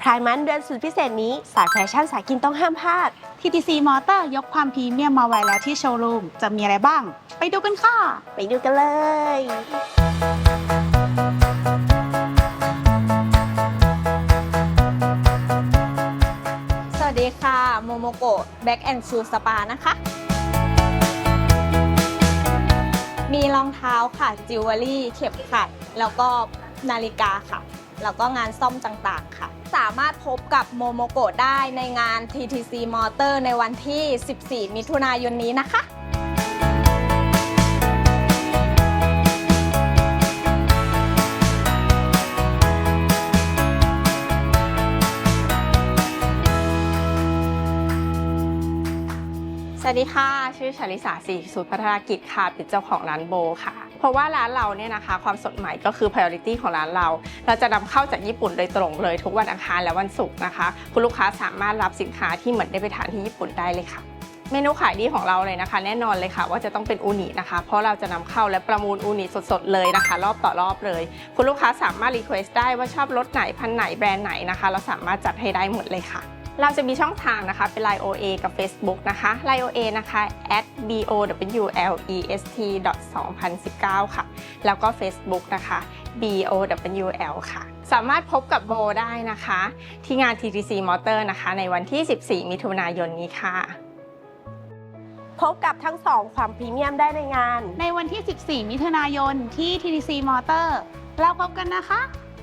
พรายมันเดือนสุดพิเศษนี้สายแฟชั่นสายกินต้องห้ามพลาด TTC Motor ยกความพรีเมียมมาไว้แล้วที่โชว์รูม จะมีอะไรบ้าง ไปดูกันค่ะ ไปดูกันเลย สวัสดีค่ะ โมโมโกะแบ็กแอนด์ชูสปานะคะ มีรองเท้าค่ะ จิวเวลรี่ เข็มขัด แล้วก็นาฬิกาค่ะ แล้วก็งานซ่อมต่างๆค่ะ สามารถพบกับโมโมโกะได้ในงาน TTC Motor ในวันที่ 14 มิถุนายนนี้นะคะ สวัสดีค่ะ ชื่อชลิสาสีสุดพัฒนากิจค่ะเป็นเจ้าของร้านโบค่ะ เพราะว่าร้านเราเนี่ยนะคะ ความสดใหม่ก็คือ priority ของร้านเรา เราจะนำเข้าจากญี่ปุ่นโดยตรงเลย ทุกวันอังคารและวันศุกร์นะคะ คุณลูกค้าสามารถรับสินค้าที่เหมือนได้ไปทานที่ญี่ปุ่นได้เลยค่ะ เมนูขายดีของเราเลยนะคะ แน่นอนเลยค่ะ ว่าจะต้องเป็นอูนินะคะ เพราะเราจะนำเข้าและประมูลอูนิสดๆเลยนะคะ รอบต่อรอบเลย คุณลูกค้าสามารถรีเควสต์ได้ว่าชอบรสไหนพันไหนแบรนด์ไหนนะคะ เราสามารถจัดให้ได้หมดเลยค่ะ เราจะมีช่องทางนะคะ เป็น Line OA กับ Facebook นะคะ Line OA นะคะ at bowlest 2019 ค่ะ แล้วก็ Facebook นะคะ bowl ค่ะ สามารถพบกับโบได้นะคะ ที่งาน TTC Motor นะคะ ในวันที่ 14 มิถุนายนนี้ค่ะ พบกับทั้งสองความพรีเมียมได้ในงาน ในวันที่ 14 มิถุนายนที่ TTC Motor เราพบกันนะคะ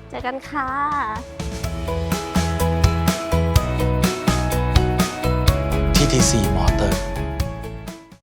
เจอกันค่ะ PTC มอเตอร์